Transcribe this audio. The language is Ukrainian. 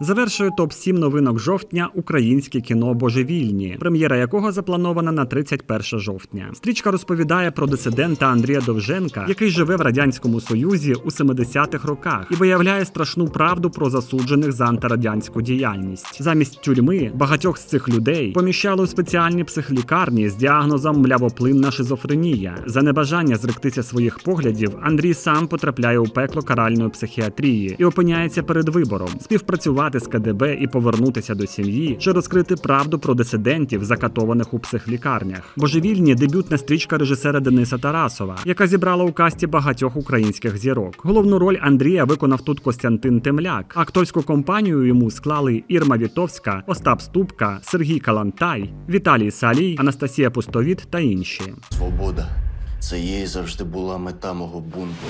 Завершує топ 7 новинок жовтня українське кіно Божевільні, прем'єра якого запланована на 31 жовтня. Стрічка розповідає про дисидента Андрія Довженка, який живе в радянському союзі у 70-х роках і виявляє страшну правду про засуджених за антирадянську діяльність. Замість тюрми багатьох з цих людей поміщали у спеціальні психлікарні з діагнозом млявоплинна шизофренія. За небажання зректися своїх поглядів, Андрій сам потрапляє у пекло каральної психіатрії і опиняється перед вибором співпрацювати з КДБ і повернутися до сім'ї, чи розкрити правду про дисидентів, закатованих у психлікарнях. Божевільні дебютна стрічка режисера Дениса Тарасова, яка зібрала у касті багатьох українських зірок. Головну роль Андрія виконав тут Костянтин Темляк. Акторську компанію йому склали Ірма Вітовська, Остап Ступка, Сергій Калантай, Віталій Салій, Анастасія Пустовіт та інші. Свобода це їй завжди була мета мого бунту.